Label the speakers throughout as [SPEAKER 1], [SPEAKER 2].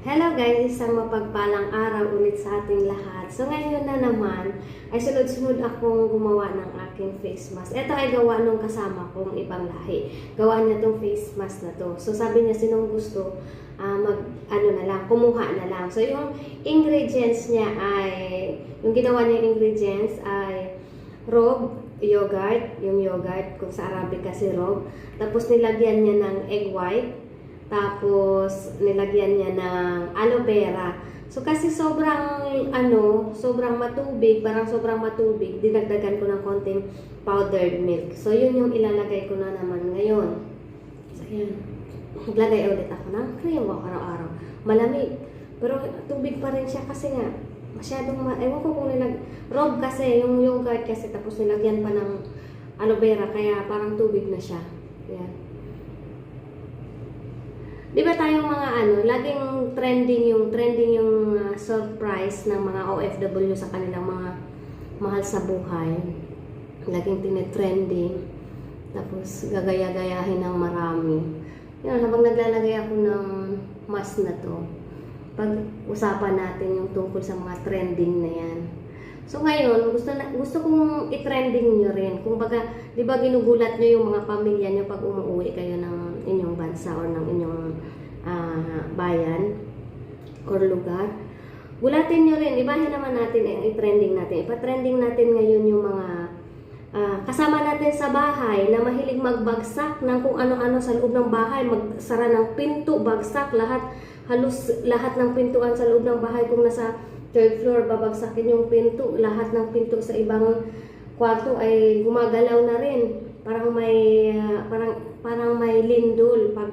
[SPEAKER 1] Hello guys, isang mapagpalang araw ulit sa ating lahat. So ngayon na naman ay sunod-sunod akong gumawa ng aking face mask. Ito ay gawa nung kasama kong ibang lahi. Gawa niya tong face mask na to. So sabi niya sinong gusto ah, mag ano na lang, kumuha na lang. So yung ingredients niya ay yung ginawa niya ingredients ay rob, yogurt, yung yogurt kung sa Arabic kasi rob. Tapos nilagyan niya ng egg white, tapos nilagyan niya ng aloe vera. So kasi sobrang ano, sobrang matubig, parang sobrang matubig, dinagdagan ko ng konting powdered milk. So yun yung ilalagay ko na naman ngayon. So yan. Maglagay ulit ako ng cream o araw-araw. Malamig. Pero tubig pa rin siya kasi nga masyadong ma ewan ko kung nilag rob kasi yung yogurt kasi tapos nilagyan pa ng aloe vera kaya parang tubig na siya. Yan. Di ba tayong mga ano, laging trending yung trending yung uh, surprise ng mga OFW sa kanilang mga mahal sa buhay. Laging tinitrending. Tapos gagaya-gayahin ng marami. Yun, habang naglalagay ako ng mask na to, pag-usapan natin yung tungkol sa mga trending na yan. So ngayon, gusto na, gusto kong i-trending nyo rin. Kung baga, di ba ginugulat nyo yung mga pamilya nyo pag umuwi kayo ng inyong bansa or ng inyong ah, bayan or lugar. Gulatin nyo rin, ibahin naman natin, eh, i-trending natin. Ipa-trending natin ngayon yung mga ah, kasama natin sa bahay na mahilig magbagsak ng kung ano-ano sa loob ng bahay, magsara ng pinto, bagsak, lahat, halos lahat ng pintuan sa loob ng bahay kung nasa third floor, babagsakin yung pinto, lahat ng pinto sa ibang kwarto ay gumagalaw na rin. Parang may ah, parang parang may lindol pag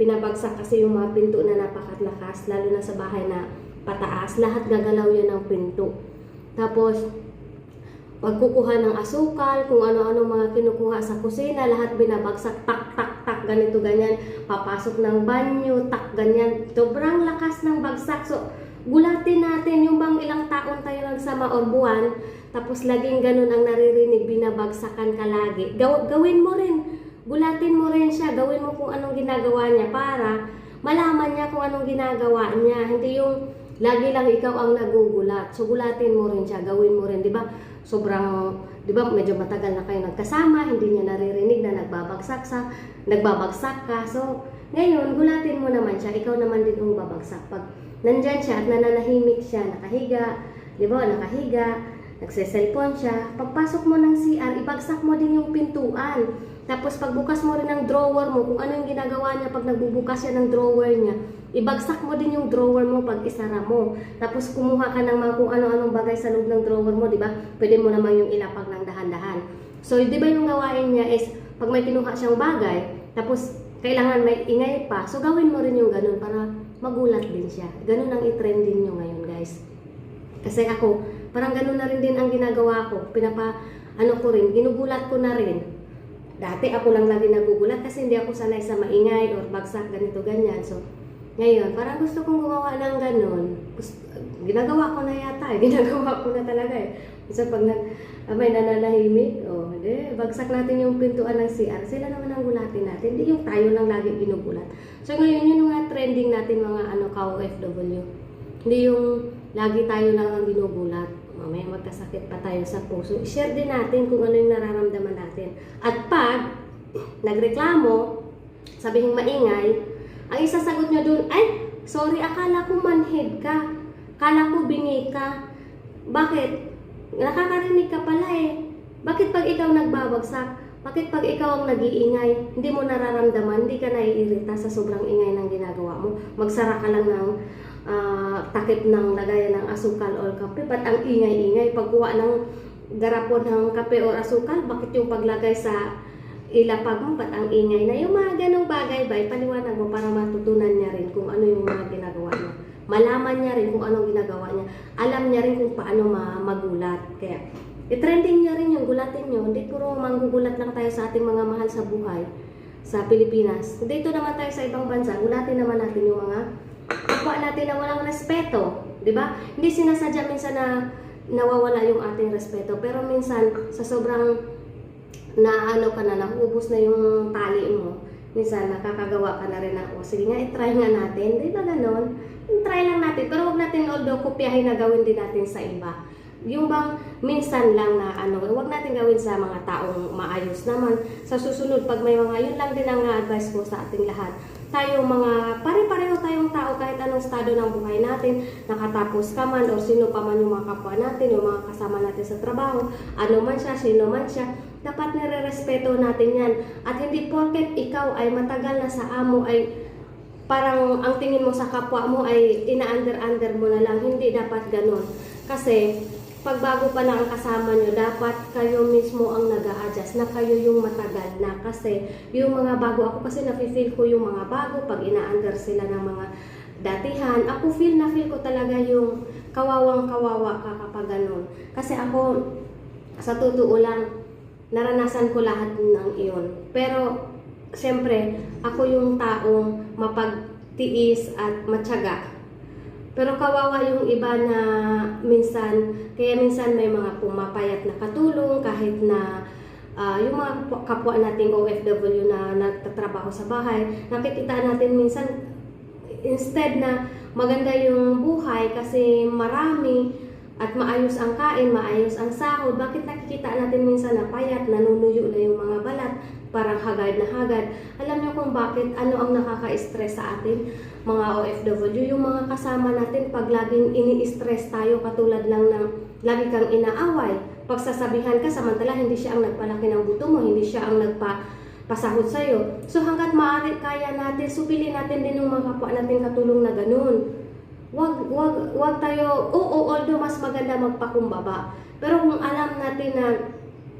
[SPEAKER 1] binabagsak kasi yung mga pinto na napakalakas, lalo na sa bahay na pataas, lahat gagalaw yan ng pinto. Tapos pagkukuha ng asukal, kung ano-ano mga kinukuha sa kusina, lahat binabagsak, tak, tak, tak, ganito, ganyan. Papasok ng banyo, tak, ganyan. Sobrang lakas ng bagsak. So, gulatin natin yung bang ilang taon tayo nagsama or buwan, tapos laging ganun ang naririnig, binabagsakan ka lagi. Gaw- gawin mo rin. Gulatin mo rin siya. Gawin mo kung anong ginagawa niya para malaman niya kung anong ginagawa niya. Hindi yung lagi lang ikaw ang nagugulat. So, gulatin mo rin siya. Gawin mo rin. Di ba? Sobrang, di ba, medyo matagal na kayo nagkasama. Hindi niya naririnig na nagbabagsak sa, nagbabagsak ka. So, ngayon, gulatin mo naman siya. Ikaw naman din yung babagsak. Pag nandyan siya at nananahimik siya, nakahiga, di ba, nakahiga, nagse-cellphone siya, pagpasok mo ng CR, ibagsak mo din yung pintuan. Tapos pagbukas mo rin ng drawer mo, kung ano yung ginagawa niya pag nagbubukas siya ng drawer niya, ibagsak mo din yung drawer mo pag isara mo. Tapos kumuha ka ng mga kung ano-anong bagay sa loob ng drawer mo, di ba? Pwede mo naman yung ilapag ng dahan-dahan. So, di ba yung gawain niya is, pag may kinuha siyang bagay, tapos kailangan may ingay pa, so gawin mo rin yung ganun para magulat din siya. Ganun ang i-trending nyo ngayon, guys. Kasi ako, parang ganun na rin din ang ginagawa ko. Pinapa, ano ko rin, ginugulat ko na rin. Dati ako lang lagi nagugulat kasi hindi ako sanay sa maingay or bagsak, ganito, ganyan. So, ngayon, parang gusto kong gumawa ng ganun. Gusto, ginagawa ko na yata eh. Ginagawa ko na talaga eh. So, pag nag, ah, may nananahimik, oh, hindi, bagsak natin yung pintuan ng CR. Sila naman ang gulatin natin. Hindi yung tayo lang lagi ginugulat. So, ngayon, yun nga trending natin mga ano, ka-OFW. Hindi yung lagi tayo lang ang ginugulat. Mamaya magkasakit pa tayo sa puso. I-share din natin kung ano yung nararamdaman natin. At pag nagreklamo, sabihin maingay, ang isasagot nyo dun, ay, sorry, akala ko manhid ka. Akala ko bingi ka. Bakit? Nakakarinig ka pala eh. Bakit pag ikaw nagbabagsak? Bakit pag ikaw ang nag-iingay, hindi mo nararamdaman, hindi ka naiirita sa sobrang ingay ng ginagawa mo? Magsara ka lang ng ah, takip ng lagayan ng asukal or kape, ba't ang ingay-ingay? Pagkuha ng garapon ng kape or asukal, bakit yung paglagay sa ilapag mo, ba't ang ingay na? Yung mga ganong bagay ba, ipaliwanag mo para matutunan niya rin kung ano yung mga ginagawa niya. Malaman niya rin kung anong ginagawa niya. Alam niya rin kung paano ma- magulat. Kaya, i-trending niya rin yung gulatin niyo. Hindi puro manggugulat lang tayo sa ating mga mahal sa buhay sa Pilipinas. Dito naman tayo sa ibang bansa, gulatin naman natin yung mga kapwa natin na walang respeto. Di ba? Hindi sinasadya minsan na nawawala yung ating respeto. Pero minsan, sa sobrang na ano ka na, naubos na yung tali mo, minsan nakakagawa ka na rin ako. Sige nga, i-try nga natin. Di ba ganon? I-try lang natin. Pero huwag natin although kopyahin na gawin din natin sa iba. Yung bang minsan lang na ano, huwag natin gawin sa mga taong maayos naman. Sa susunod, pag may mga, yun lang din ang advice ko sa ating lahat. Tayong mga, pare-pareho tayong tao kahit anong estado ng buhay natin, nakatapos ka man o sino pa man yung mga kapwa natin, yung mga kasama natin sa trabaho, ano man siya, sino man siya, dapat nire-respeto natin yan. At hindi porket ikaw ay matagal na sa amo ay parang ang tingin mo sa kapwa mo ay ina-under-under mo na lang. Hindi dapat ganun. Kasi pag bago pa lang ang kasama nyo, dapat kayo mismo ang nag adjust na kayo yung matagal na. Kasi yung mga bago, ako kasi nafe-feel ko yung mga bago pag ina-under sila ng mga datihan. Ako feel na feel ko talaga yung kawawang kawawa ka kapag ganun. Kasi ako, sa totoo lang, naranasan ko lahat ng iyon. Pero, siyempre, ako yung taong mapagtiis at matyaga. Pero kawawa yung iba na minsan, kaya minsan may mga pumapayat na katulong kahit na ah, yung mga kapwa nating OFW na nagtatrabaho sa bahay, nakikita natin minsan instead na maganda yung buhay kasi marami at maayos ang kain, maayos ang sahod, bakit nakikita natin minsan na payat, nanunuyo na yung mga balat, parang hagad na hagad. Alam niyo kung bakit, ano ang nakaka-stress sa atin, mga OFW, yung mga kasama natin pag laging ini-stress tayo katulad lang ng lagi kang inaaway. Pagsasabihan ka, samantala hindi siya ang nagpalaki ng buto mo, hindi siya ang nagpa pasahod sa'yo. So hanggat maaari kaya natin, supili natin din yung mga kapwa natin katulong na ganun. Wag, wag, wag tayo, oo, although mas maganda magpakumbaba. Pero kung alam natin na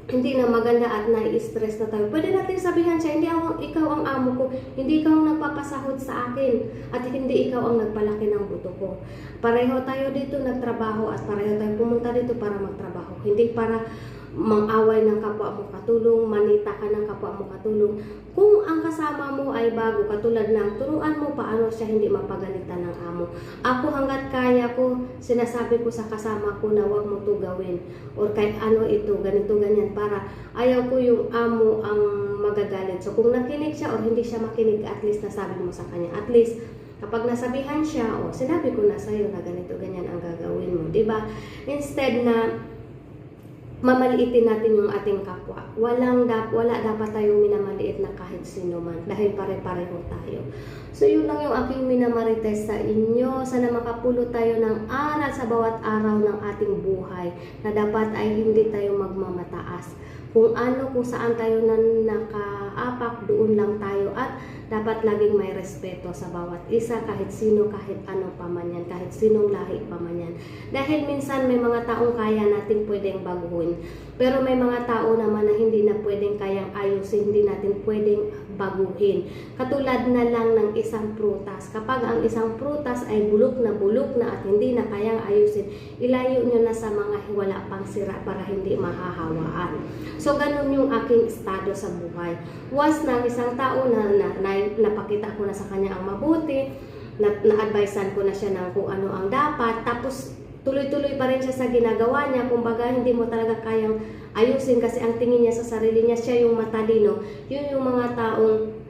[SPEAKER 1] hindi na maganda at nai-stress na tayo, pwede natin sabihan siya, hindi ako, ikaw ang amo ko, hindi ikaw ang nagpapasahod sa akin, at hindi ikaw ang nagpalaki ng buto ko. Pareho tayo dito nagtrabaho at pareho tayo pumunta dito para magtrabaho. Hindi para mang-away ng kapwa mo katulong, manita ka ng kapwa mo katulong. Kung ang kasama mo ay bago, katulad ng turuan mo paano siya hindi mapagalitan ng amo. Ako hanggat kaya ko, sinasabi ko sa kasama ko na wag mo to gawin. Or kahit ano ito, ganito, ganyan. Para ayaw ko yung amo ang magagalit. So kung nakinig siya or hindi siya makinig, at least nasabi mo sa kanya. At least, kapag nasabihan siya, o sinabi ko na sa'yo na ganito, ganyan ang gagawin mo. 'di ba Instead na mamaliitin natin yung ating kapwa. Walang dap wala dapat tayong minamaliit na kahit sino man dahil pare-pareho tayo. So yun lang yung aking minamarites sa inyo. Sana makapulot tayo ng aral sa bawat araw ng ating buhay na dapat ay hindi tayo magmamataas. Kung ano, kung saan tayo na nakaapak, doon lang tayo at dapat laging may respeto sa bawat isa kahit sino, kahit ano pa man yan, kahit sinong lahi pa man yan. Dahil minsan may mga taong kaya natin pwedeng baguhin. Pero may mga tao naman na hindi na pwedeng kayang ayusin, hindi natin pwedeng baguhin. Katulad na lang ng isang prutas. Kapag ang isang prutas ay bulok na bulok na at hindi na kayang ayusin, ilayo nyo na sa mga wala pang sira para hindi mahahawaan. So, ganun yung aking estado sa buhay. Once na isang tao na, na, na napakita ko na sa kanya ang mabuti, na, na-advisean ko na siya ng kung ano ang dapat, tapos tuloy-tuloy pa rin siya sa ginagawa niya. Kumbaga, hindi mo talaga kayang ayusin kasi ang tingin niya sa sarili niya, siya yung matalino. Yun yung mga taong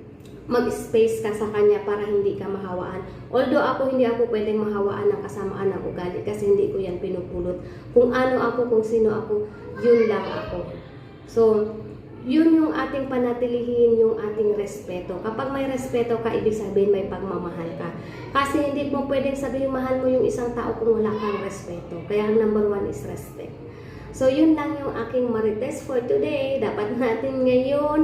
[SPEAKER 1] mag-space ka sa kanya para hindi ka mahawaan. Although ako hindi ako pwedeng mahawaan ng kasamaan ng ugali kasi hindi ko yan pinupulot. Kung ano ako, kung sino ako, yun lang ako. So, yun yung ating panatilihin, yung ating respeto. Kapag may respeto ka, ibig sabihin may pagmamahal ka. Kasi hindi mo pwedeng sabihin mahal mo yung isang tao kung wala kang respeto. Kaya ang number one is respect. So, yun lang yung aking marites for today. Dapat natin ngayon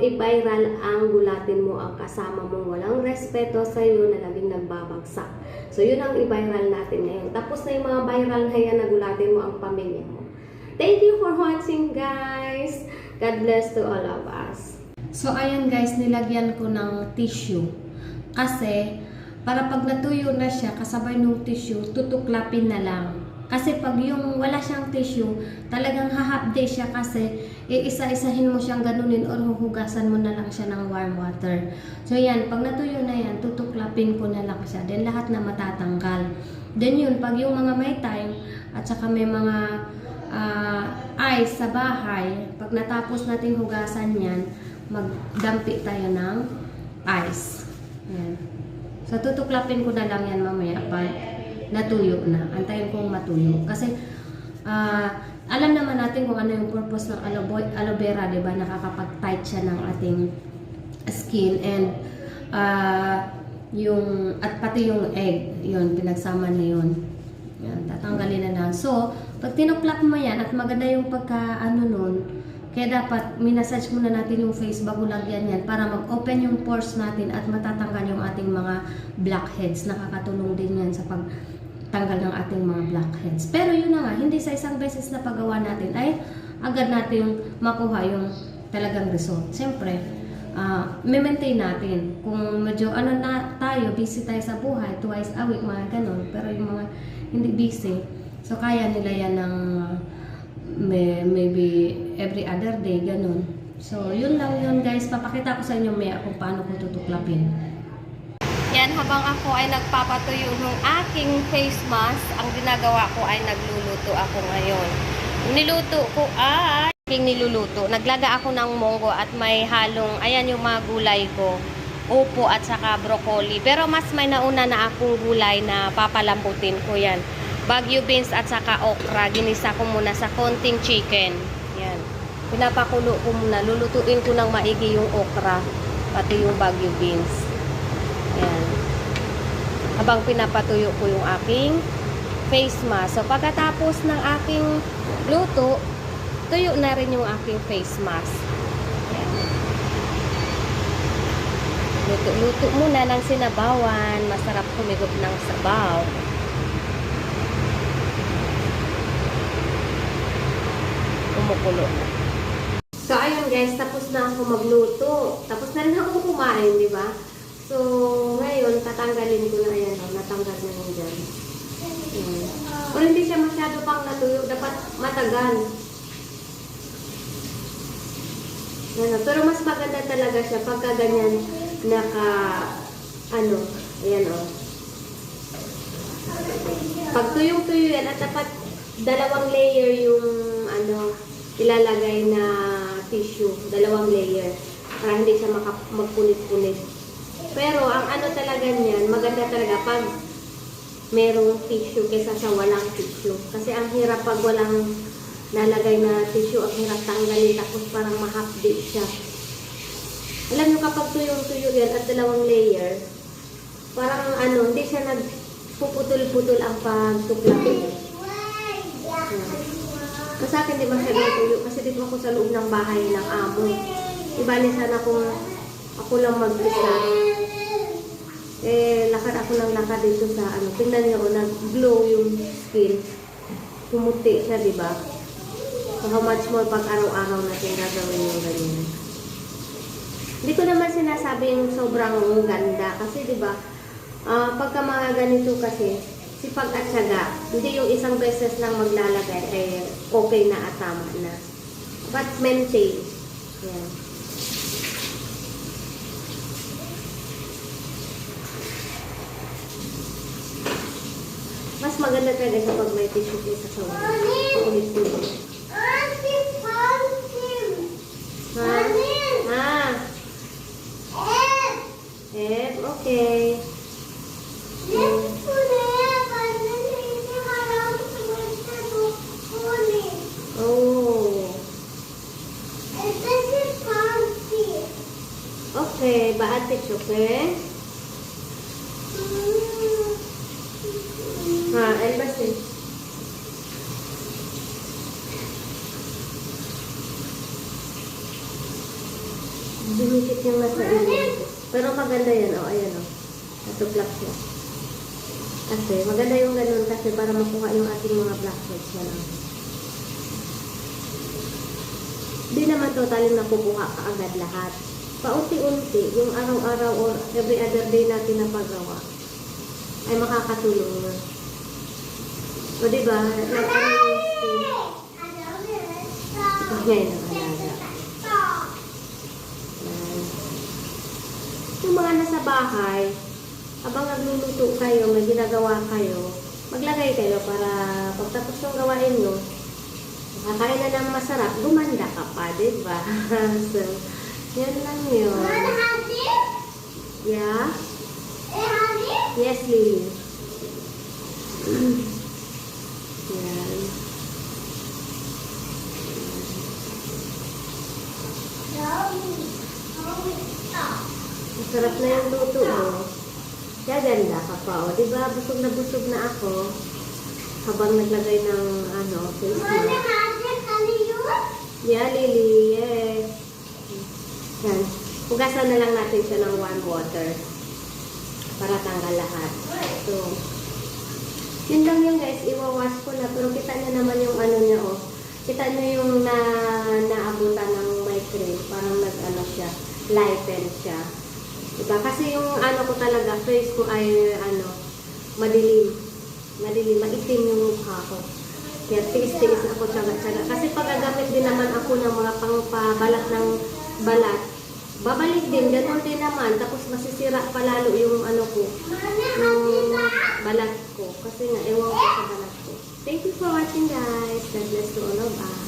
[SPEAKER 1] i-viral ang gulatin mo ang kasama mong walang respeto sa iyo na laging nagbabagsak. So, yun ang i-viral natin ngayon. Tapos na yung mga viral na na gulatin mo ang pamilya mo. Thank you for watching, guys. God bless to all of us. So, ayan guys, nilagyan ko ng tissue. Kasi, para pag natuyo na siya, kasabay ng tissue, tutuklapin na lang. Kasi pag yung wala siyang tissue, talagang hahapde siya kasi iisa-isahin mo siyang ganunin or huhugasan mo na lang siya ng warm water. So yan, pag natuyo na yan, tutuklapin ko na lang siya. Then lahat na matatanggal. Then yun, pag yung mga may time at saka may mga ah, ice sa bahay, pag natapos nating hugasan yan, magdampi tayo ng ice. Ayan. So, tutuklapin ko na lang yan mamaya pag natuyo na. Antayin kong matuyo. Kasi, ah, alam naman natin kung ano yung purpose ng aloe, aloe vera, di ba? Nakakapag-tight siya ng ating skin and ah, yung at pati yung egg, yun, pinagsama na yun. Yan, tatanggalin na na. So, pag tinuklap mo yan at maganda yung pagka ano nun, kaya dapat minasage muna natin yung face bago lagyan yan para mag-open yung pores natin at matatanggal yung ating mga blackheads. Nakakatulong din yan sa pagtanggal ng ating mga blackheads. Pero yun na nga, hindi sa isang beses na paggawa natin ay agad natin makuha yung talagang result. Siyempre, ah maintain natin. Kung medyo ano na tayo, busy tayo sa buhay, twice a week, mga ganun. Pero yung mga hindi busy, so kaya nila yan ng may, maybe every other day, ganun. So, yun lang yun guys. Papakita ko sa inyo maya kung paano ko tutuklapin. Yan, habang ako ay nagpapatuyo ng aking face mask, ang ginagawa ko ay nagluluto ako ngayon. Niluto ko ay aking niluluto. Naglaga ako ng monggo at may halong, ayan yung mga gulay ko. Upo at saka broccoli. Pero mas may nauna na akong gulay na papalambutin ko yan. Baguio beans at saka okra. Ginisa ko muna sa konting chicken. Yan. Pinapakulo ko muna. Lulutuin ko ng maigi yung okra. Pati yung Baguio beans. Yan. Habang pinapatuyo ko yung aking face mask. So, pagkatapos ng aking luto, tuyo na rin yung aking face mask. Luto-luto muna ng sinabawan. Masarap humigop ng sabaw. Kumukulo. So, ayun guys, tapos na ako magluto. Tapos na rin ako kumain, di ba? So, ngayon, tatanggalin ko na yan. Oh, natanggal na yun dyan. Ayan. Kung hindi siya masyado pang natuyo, dapat matagal. Ano, pero mas maganda talaga siya pagka ganyan naka, ano, ayan o. Oh. Pag tuyong-tuyo yan, at dapat dalawang layer yung, ano, ilalagay na tissue. Dalawang layer. Para hindi siya magpunit-punit. Pero ang ano talaga niyan, maganda talaga pag merong tissue kaysa sa walang tissue. Kasi ang hirap pag walang nalagay na tissue, ang hirap tanggalin tapos parang mahapdi siya. Alam nyo kapag tuyong-tuyo yan at dalawang layer, parang ano, hindi siya nagpuputol-putol ang pagtuklap. Yan. Kasi akin di masyadong tuyo kasi dito ako sa loob ng bahay ng amo. Ibali sana kung ako lang mag-isa. Eh, lakad ako ng lakad dito sa ano. Tingnan niyo, nag-glow yung skin. Pumuti siya, di ba? So, how much more pag araw-araw natin gagawin yung ganyan. Hindi ko naman sinasabing sobrang ganda kasi, di ba, ah pagka mga ganito kasi, sipag at syaga, hindi yung isang beses lang maglalagay, eh, okay na at tama na. But maintain. Yan. Mas maganda talaga sa pag may tissue sa wala. Ulit-ulit. Ha? Ha? Eh, okay. Oh. Okay? Ha, embassy. Dumikit yung nasa ilong. Pero maganda yan, oh, ayan oh. Natuklap siya. Kasi, maganda yung ganun kasi para makuha yung ating mga blackheads yan oh. Di naman totally nakukuha kaagad lahat. Paunti-unti, yung araw-araw or every other day natin na paggawa, ay makakatulong na. O diba, nag-ano yung skin. Ngayon ang. Yung mga nasa bahay, habang nagluluto kayo, may ginagawa kayo, maglagay kayo para pagtapos ng gawain nyo, makakain na ng masarap, gumanda ka pa, di ba? so, Yan lang yun. Yeah? Yes, Lily. Yan. Masarap na yung luto mo. Gaganda ka pa, o. Diba, busog na busog na ako. Habang naglagay ng, ano, face mask. Yeah, Lily, yes. Yan. Hugasan na lang natin siya ng warm water. Para tanggal lahat. So, yun lang yun guys, iwawash ko na. Pero kita nyo naman yung ano niya, oh. Kita nyo yung na, naabutan ng migraine. Parang nag-ano siya, lighten siya. Diba? Kasi yung ano ko talaga, face ko ay ano, madilim. Madilim, maitim yung mukha ko. Kaya tiis-tiis ako tsaga-tsaga. Kasi pagagamit din naman ako ng mga pangpabalat ng balat. Babalik din, ganun din naman. Tapos masisira pa lalo yung ano ko, yung balat ko. Kasi nga, ewan ko sa balat ko. Thank you for watching guys. God bless to all of.